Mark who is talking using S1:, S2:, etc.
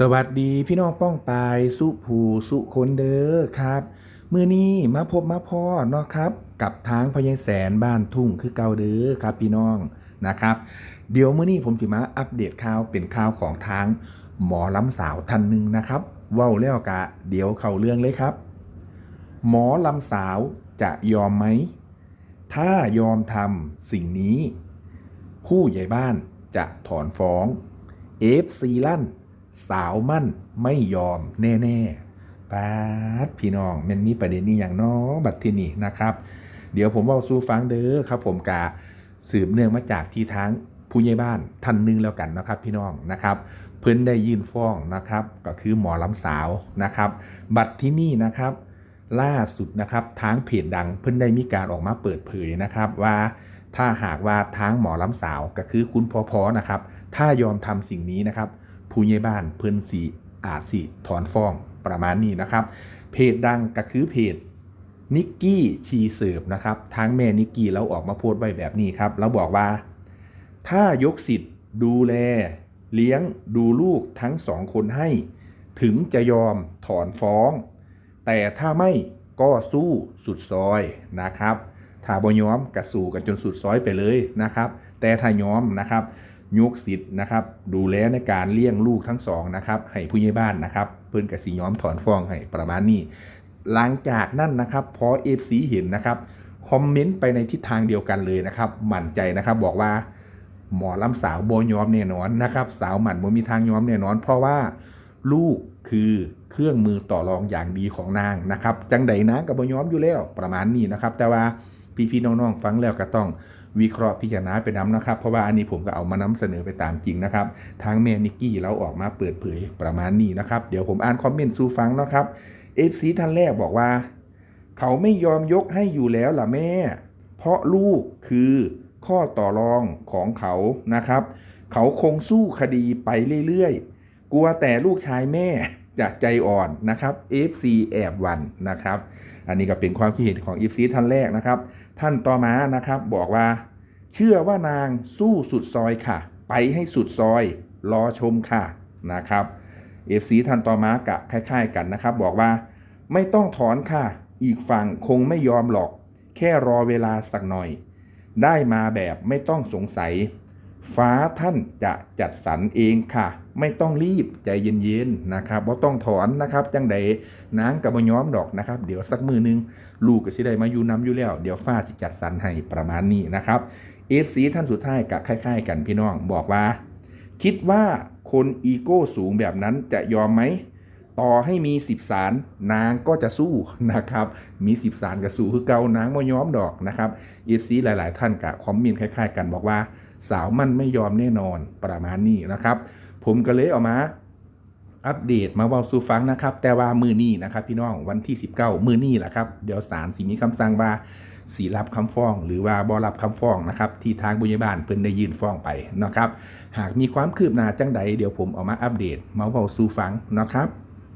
S1: สวัสดีพี่น้องป้องปายสุภูสุคนเด้อครับ มือนี้มาพบมาพ่อเนาะครับ กับทางพญายแสนบ้านทุ่งคือเกาเด้อครับพี่น้องนะครับ เดี๋ยวมือนี้ผมสิมาอัปเดตข่าวเป็นข่าวของทางหมอลำสาวท่านหนึ่งนะครับว้าแล้วกะ เดี๋ยวเข้าเรื่องเลยครับ หมอลำสาวจะยอมไหม ถ้ายอมทำสิ่งนี้ ผู้ใหญ่บ้านจะถอนฟ้องเอฟซีลั่น สาวมั่นไม่ยอมแน่ๆปาดพี่น้องมันมีประเด็นนี้อย่างน้อบัดที่นี่นะครับ เดี๋ยวผมเว่าสู้ฟังเด้อครับ ผมกาสืบเนื่องมาจากที่ทางผู้ใหญ่บ้านท่านหนึงแล้วกันนะครับพี่น้องนะครับเพิ่นได้ยื่นฟ้องนะครับ ก็คือหมอลำสาวนะครับ บัตรที่นี่นะครับ ล่าสุดนะครับทางเพจดังเพิ่นได้มีการออกมาเปิดเผยนะครับว่าถ้าหากว่าทางหมอลำสาวก็คือคุณพอพอนะครับ ถ้ายอมทำสิ่งนี้นะครับ ผู้ใหญ่บ้านเพิ่นสีอาจสิถอนฟ้องประมาณนี้นะครับ เพจดังก็คือเพจนิกกี้ชีเสิร์ฟนะครับทางแม่นิกกี้เราออกมาโพสต์ไว้แบบนี้ครับเราบอกว่า ถ้ายกสิทธิ์ดูแล เลี้ยงดูลูกทั้งสองคนให้ ถึงจะยอมถอนฟ้อง แต่ถ้าไม่ก็สู้สุดซอยนะครับถ้าบ่ยอมก็สู้กันจนสุดซอยไปเลยนะครับ แต่ถ้ายอมนะครับ ยกสิทธิ์นะครับ ดูแลในการเลี้ยงลูกทั้งสองนะครับ ให้ผู้ใหญ่บ้านนะครับ เพิ่นกับสิยอมถอนฟ้องให้ประมาณนี้ หลังจากนั้นนะครับพอเอฟซีเห็นนะครับคอมเมนต์ไปในทิศทางเดียวกันเลยนะครับ หมั่นใจนะครับบอกว่าหมอลำสาวโบยอมแน่นอนนะครับ สาวหมันบ่มีทางยอมแน่นอน เพราะว่าลูกคือเครื่องมือต่อรองอย่างดีของนางนะครับ จังใดนะกับบยอมอยู่แล้วประมาณนี้นะครับ แต่ว่าพี่ๆน้องๆฟังแล้วก็ต้อง วิเคราะห์พิจารณาไปน้ำนะครับ เพราะว่าอันนี้ผมก็เอามานำเสนอไปตามจริงนะครับ ทางแม่นิกกี้เราออกมาเปิดเผยประมาณนี้นะครับ เดี๋ยวผมอ่านคอมเมนต์สู่ฟังนะครับเอฟซีท่านแรกบอกว่า เขาไม่ยอมยกให้อยู่แล้วล่ะแม่ เพราะลูกคือข้อต่อรองของเขานะครับ เขาคงสู้คดีไปเรื่อยๆ กลัวแต่ลูกชายแม่ จะใจอ่อนนะครับ FC แอบวันนะครับ อันนี้ก็เป็นความคิดเห็นของ FC ท่านแรกนะครับ ท่านต่อมานะครับบอกว่า เชื่อว่านางสู้สุดซอยค่ะ ไปให้สุดซอย รอชมค่ะนะครับ FC ท่านต่อมากะคล้าย ๆ กันนะครับ บอกว่าไม่ต้องถอนค่ะ อีกฝั่งคงไม่ยอมหรอก แค่รอเวลาสักหน่อย ได้มาแบบไม่ต้องสงสัย ฟ้าท่านจะจัดสรรเองค่ะ ไม่ต้องรีบใจเย็นๆนะครับว่าต้องถอนนะครับ จังใดนางกับบย้อมดอกนะครับ เดี๋ยวสักมือหนึง ลูกก็สิได้มาอยู่น้ำอยู่แล้ว เดี๋ยวฟ้าจะจัดสรรให้ประมาณนี้นะครับเอฟซีท่านสุดท้ายกับคล้าย ๆ กันพี่น้องบอกว่า คิดว่าคนอีโก้สูงแบบนั้นจะยอมไหม ต่อให้มีสิบสารนางก็จะสู้นะครับมีสิบสารกับสู้คือเกานางไม่ยอมดอกนะครับเอฟซีหลาย ๆ ท่านกับคอมเมนต์คล้าย ๆ กันบอกว่าสาวมันไม่ยอมแน่นอนประมาณนี้นะครับ ผมก็เลยเออกมาอัปเดตมาเว้าสู่ฟังนะครับ แต่ว่ามือนี้นะครับ พี่น้องวันที่ 19 มือนี้แหละครับ เดี๋ยวศาลสิมีคำสั่งว่าสีรับคำฟ้อง หรือว่าบ่รับคำฟ้องนะครับ ที่ทางบุญญาบาลเพิ่นได้ยื่นฟ้องไปนะครับ หากมีความคืบหน้าจังใดเดี๋ยวผมเอามาอัปเดตมาเว้าสู่ฟังนะครับ